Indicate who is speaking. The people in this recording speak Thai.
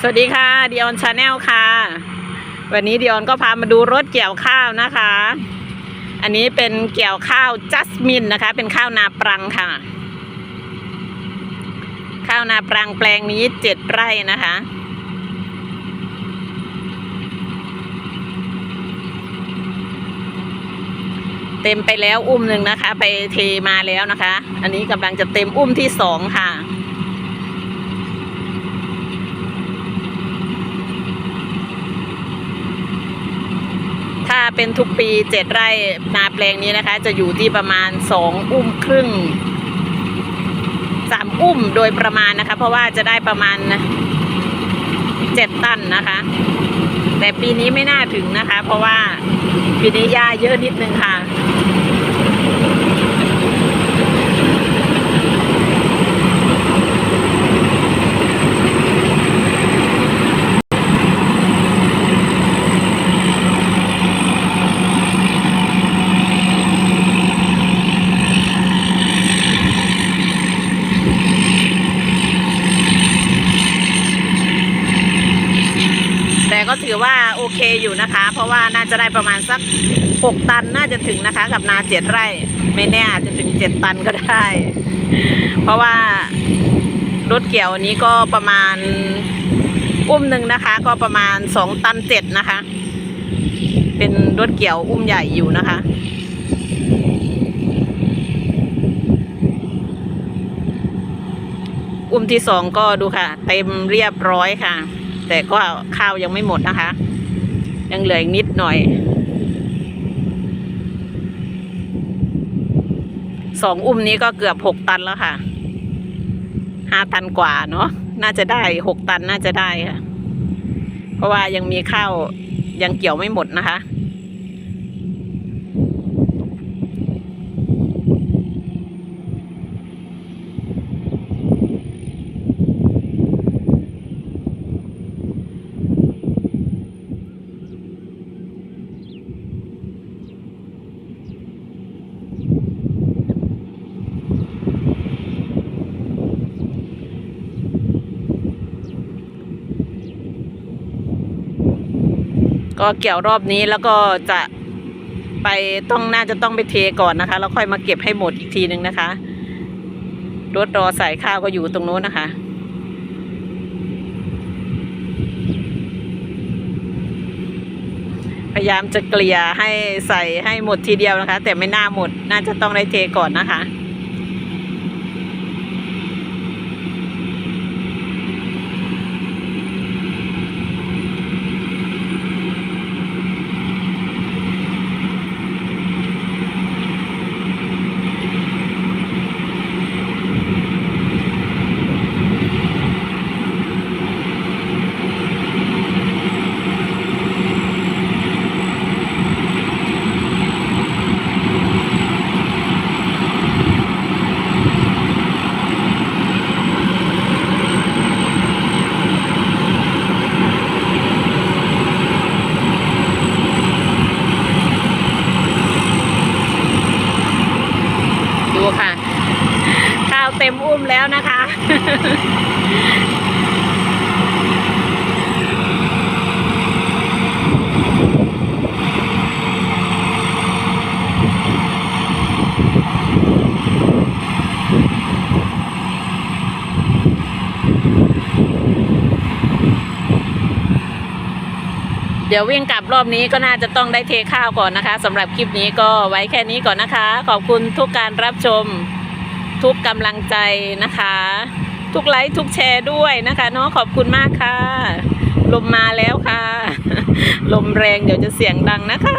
Speaker 1: สวัสดีค่ะดิออนชาแนลค่ะ วันนี้ดิออนก็พามาดูรถเกี่ยวข้าวนะคะ อันนี้เป็นเกี่ยวข้าวจัสมินนะคะ เป็นข้าวนาปรังค่ะ ข้าวนาปรังแปลงนี้เจ็ดไร่นะคะ เต็มไปแล้วอุ้มหนึ่งนะคะ ไปเทมาแล้วนะคะ อันนี้กำลังจะเต็มอุ้มที่สองค่ะ ถ้า เป็นทุกปีเจ็ดไร่นาแปลงนี้นะคะ จะอยู่ที่ประมาณสองอุ้มครึ่งสามอุ้มโดยประมาณนะคะ เพราะว่าจะได้ประมาณเจ็ดตันนะคะ แต่ปีนี้ไม่น่าถึงนะคะ เพราะว่าปีนี้หญ้าเยอะนิดนึงค่ะ ถือว่าโอเคอยู่นะคะ เพราะว่าน่าจะได้ประมาณสักหกตันน่าจะถึงนะคะ กับนาเจ็ดไร่ ไม่แน่อาจจะถึงเจ็ดตันก็ได้ เพราะว่ารถเกี่ยวนี้ก็ประมาณอุ้มหนึ่งนะคะ ก็ประมาณสองตันเจ็ดนะคะ เป็นรถเกี่ยวอุ้มใหญ่อยู่นะคะอุ้มที่สองก็ดูค่ะ เต็มเรียบร้อยค่ะ แต่ก็ข้าวยังไม่หมดนะคะ ยังเหลืออีกนิดหน่อยสองอุ้มนี้ก็เกือบหกตันแล้วค่ะห้าตันกว่าเนาะน่าจะได้หกตันน่าจะได้ค่ะ เพราะว่ายังมีข้าวยังเกี่ยวไม่หมดนะคะ ก็เกี่ยวรอบนี้แล้วก็จะไปต้องน่าจะต้องไปเทก่อนนะคะ แล้วค่อยมาเก็บให้หมดอีกทีนึงนะคะรถรอใส่ข้าวก็อยู่ตรงนู้นนะคะพยายามจะเกลี่ยให้ใส่ให้หมดทีเดียวนะคะ แต่ไม่น่าหมดน่าจะต้องได้เทก่อนนะคะ เต็มอุ้มแล้วนะคะ เดี๋ยววิ่งกลับรอบนี้ก็น่าจะต้องได้เทข้าวก่อนนะคะสำหรับคลิปนี้ก็ไว้แค่นี้ก่อนนะคะ ขอบคุณทุกการรับชม ทุกกำลังใจนะคะ ทุกไลค์ทุกแชร์ด้วยนะคะเนาะขอบคุณมากค่ะ ลมมาแล้วค่ะ ลมแรงเดี๋ยวจะเสียงดังนะคะ